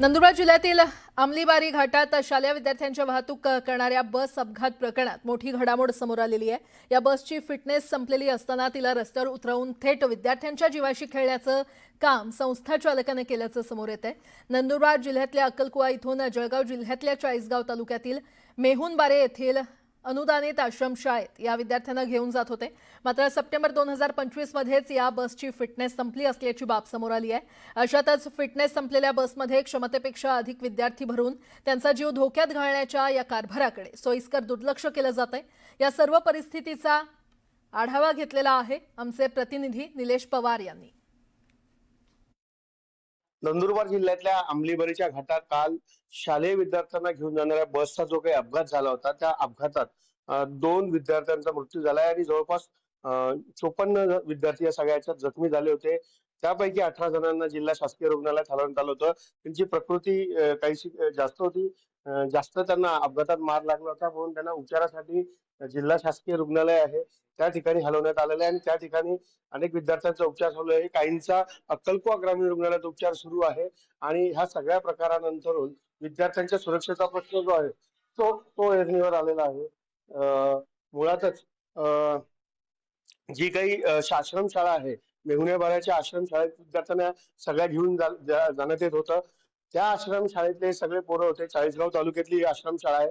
नंदुरबार जिल्ह्यातील अंमलीबारी घाटात शालेय विद्यार्थ्यांच्या वाहतूक क- करणाऱ्या बस अपघात प्रकरणात मोठी घडामोड समोर आलेली आहे. या बसची फिटनेस संपलेली असताना तिला रस्त्यावर उतरवून थेट विद्यार्थ्यांच्या जीवाशी खेळण्याचं काम संस्था चालकाने केल्याचं समोर येत आहे. नंदुरबार जिल्ह्यातल्या अक्कलकुवा इथून जळगाव जिल्ह्यातल्या चाळीसगाव तालुक्यातील मेहुणबारे येथील अनुदानित आश्रमशाळेत या विद्यार्थ्यांना घेऊन जात होते. मात्र सप्टेंबर दोन हजार पंचवीसमध्येच या बसची फिटनेस संपली असल्याची बाब समोर आली आहे. अशातच फिटनेस संपलेल्या बसमध्ये क्षमतेपेक्षा अधिक विद्यार्थी भरून त्यांचा जीव धोक्यात घालण्याच्या या कारभाराकडे सोयीस्कर दुर्लक्ष केलं जात आहे या सर्व परिस्थितीचा आढावा घेतलेला आहे आमचे प्रतिनिधी निलेश पवार यांनी. नंदुरबार जिल्ह्यातल्या आंबलीबरीच्या घाटात काल शालेय विद्यार्थ्यांना घेऊन जाणाऱ्या बसचा जो काही अपघात झाला होता त्या अपघातात दोन विद्यार्थ्यांचा मृत्यू झालाय आणि जवळपास चोपन्न विद्यार्थी या सगळ्याच्यात जखमी झाले होते. त्यापैकी अठरा जणांना जिल्हा शासकीय रुग्णालयात हलवण्यात आलं होतं. त्यांची प्रकृती काहीशी जास्त होती. जास्त त्यांना अपघातात मार लागला होता. म्हणून त्यांना उपचारासाठी जिल्हा शासकीय रुग्णालय आहे. त्या ठिकाणी हलवण्यात आलेलं आहे आणि त्या ठिकाणी अनेक विद्यार्थ्यांचा उपचार चालू आहे. काहींचा अक्कलकुवा ग्रामीण रुग्णालयात उपचार सुरू आहे. आणि ह्या सगळ्या प्रकारानंतरून विद्यार्थ्यांच्या सुरक्षेचा प्रश्न जो आहे तो तो ऐरणीवर आलेला आहे. अं, मुळातच अं, जी काही आश्रमशाळा आहे मेहुण्याबाऱ्याच्या आश्रमशाळेत विद्यार्थ्यांना सगळ्या घेऊन जा- जाण्यात येत होतं. त्या आश्रमशाळेतले सगळे पोरं होते. चाळीसगाव तालुक्यातली ही आश्रमशाळा आहे.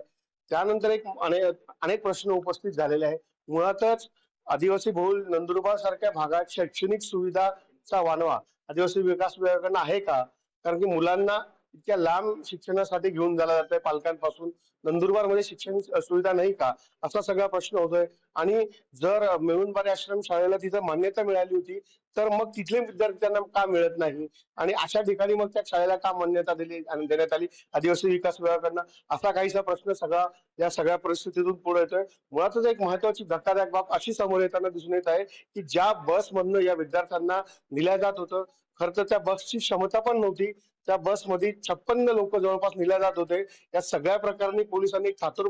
त्यानंतर एक अने अनेक प्रश्न उपस्थित झालेले आहे मुळातच आदिवासी बहुल नंदुरबार सारख्या भागात शैक्षणिक सुविधाचा वानवा आदिवासी विकास विभागाकडनं आहे का? कारण की मुलांना इतक्या लांब शिक्षणासाठी घेऊन जायला जात आहे पालकांपासून. नंदुरबारमध्ये शिक्षण सुविधा नाही का? असा सगळा प्रश्न होतोय. आणि जर मिळूनबारे आश्रम शाळेला तिथं मान्यता मिळाली होती तर मग तिथले विद्यार्थ्यांना का मिळत नाही? आणि अशा ठिकाणी मग त्या शाळेला का मान्यता दिली आणि देण्यात आली? आदिवासी विकास विभागाकडनं असा काहीसा प्रश्न सगळा या सगळ्या परिस्थितीतून पुढे येतोय. मुळातच एक महत्वाची धक्कादायक बाब अशी समोर येताना दिसून येत आहे की ज्या बसमधनं या विद्यार्थ्यांना दिल्या जात होतं खरं तर त्या बसची क्षमता पण नव्हती. त्या बसमध्ये छप्पन्न लोक जवळपास नेल्या जात होते. या सगळ्या प्रकरणी पोलिसांनी थातूर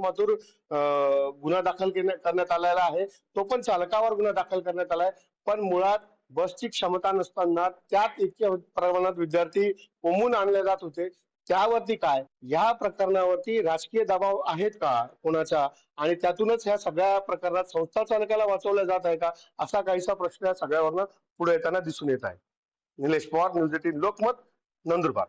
गुन्हा दाखल करण्यात आलेला आहे. तो पण चालकावर गुन्हा दाखल करण्यात आलाय. पण मुळात बसची क्षमता नसताना त्यात इतक्या प्रमाणात विद्यार्थी कोमून आणले जात होते. त्यावरती काय? या प्रकरणावरती राजकीय दबाव आहेत का कोणाचा आणि त्यातूनच ह्या सगळ्या प्रकरणात संस्था चालकाला वाचवलं जात आहे का? असा काहीसा प्रश्न या सगळ्यावरनं पुढे येताना दिसून येत आहे. Nilesh Pawar news eighteen Lokmat Nandurbar.